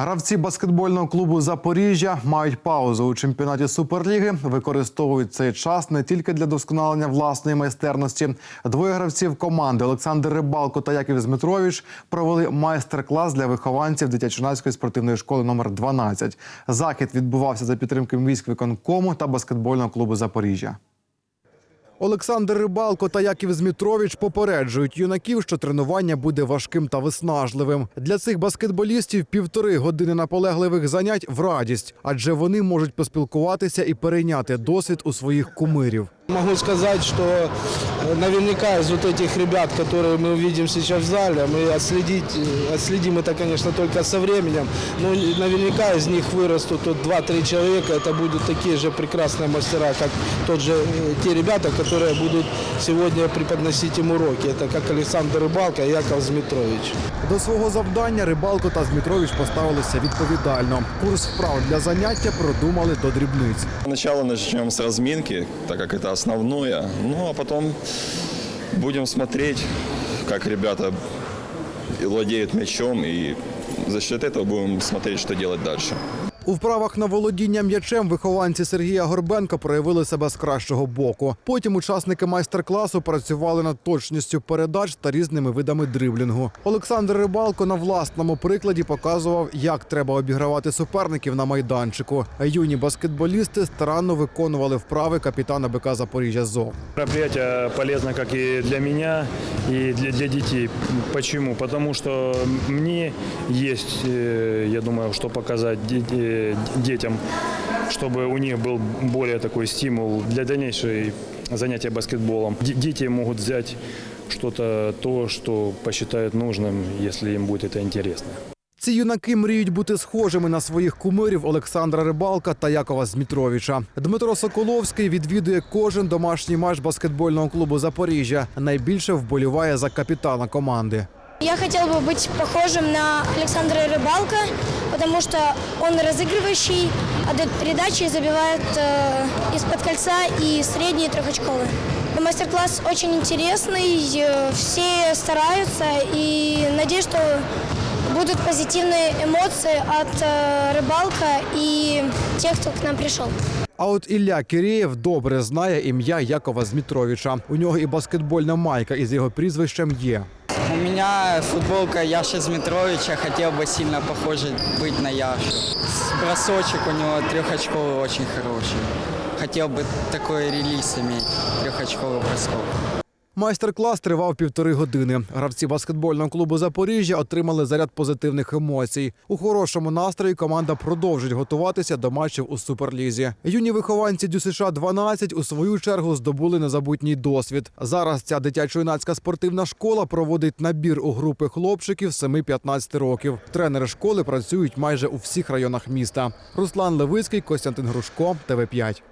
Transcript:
Гравці баскетбольного клубу Запоріжжя мають паузу у чемпіонаті Суперліги. Використовують цей час не тільки для досконалення власної майстерності. Двоє гравців команди Олександр Рибалко та Яків Змитрович провели майстер-клас для вихованців дитячо-юнацької спортивної школи номер 12. Захід відбувався за підтримки міськвиконкому та баскетбольного клубу Запоріжжя. Олександр Рибалко та Яків Змітрович попереджують юнаків, що тренування буде важким та виснажливим. Для цих баскетболістів півтори години наполегливих занять в радість, адже вони можуть поспілкуватися і перейняти досвід у своїх кумирів. Могу сказать, что э, наверняка из вот этих ребят, которые мы увидим сейчас в зале, мы отследить, э, отследим это, конечно, только со временем, но наверняка из них вырастут тут 2-3 человека, это будут такие же прекрасные мастера, как тот же, э, те ребята, которые будут сегодня преподносить им уроки. Это как Александр Рыбалко и Яков Змитрович. До свого завдання Рибалко та Змітрович поставилися відповідально. Курс вправ для заняття продумали до дрібниць. Сначала начнем с разминки, так как это основное. Ну, а потом будем смотреть, как ребята владеют мячом, и за счет этого будем смотреть, что делать дальше. У вправах на володіння м'ячем вихованці Сергія Горбенка проявили себе з кращого боку. Потім учасники майстер-класу працювали над точністю передач та різними видами дриблінгу. Олександр Рибалко на власному прикладі показував, як треба обігравати суперників на майданчику. Юні баскетболісти старанно виконували вправи капітана БК Запоріжжя ЗО. Мероприятие полезно как и для меня, и для, для детей. Почему? Потому что мне есть, э, я думаю, что показать де- э, детям, чтобы у них был более такой стимул для дальнейшей занятия баскетболом. Де- Дети могут взять что-то, то, что посчитают нужным, если им будет это интересно. Ці юнаки мріють бути схожими на своїх кумирів Олександра Рибалка та Якова Змітровича. Дмитро Соколовський відвідує кожен домашній матч баскетбольного клубу Запоріжжя. Найбільше вболіває за капітана команди. Я хотел бы быть похожим на Александра Рыбалка, потому что он разыгрывающий, отдает передачи и забивает э, из-под кольца и средние трехочковые. Мастер-класс очень интересный, э, все стараются и надеюсь, что будут позитивные эмоции от э, Рыбалка и тех, кто к нам пришел. А от Ілля Кирєєв добре знає ім'я Якова Змітровича. У нього і баскетбольна майка із його прізвищем є. У меня футболка Яши Змитровича, хотел бы сильно похожий быть на Яшу. Бросочек у него трехочковый очень хороший. Хотел бы такой релиз иметь, трехочковый бросков. Майстер-клас тривав півтори години. Гравці баскетбольного клубу Запоріжжя отримали заряд позитивних емоцій. У хорошому настрої команда продовжить готуватися до матчів у суперлізі. Юні вихованці ДЮСШ 12 у свою чергу здобули незабутній досвід. Зараз ця дитячо-юнацька спортивна школа проводить набір у групи хлопчиків 7-15 років. Тренери школи працюють майже у всіх районах міста. Руслан Левицький, Костянтин Грушко, ТВ 5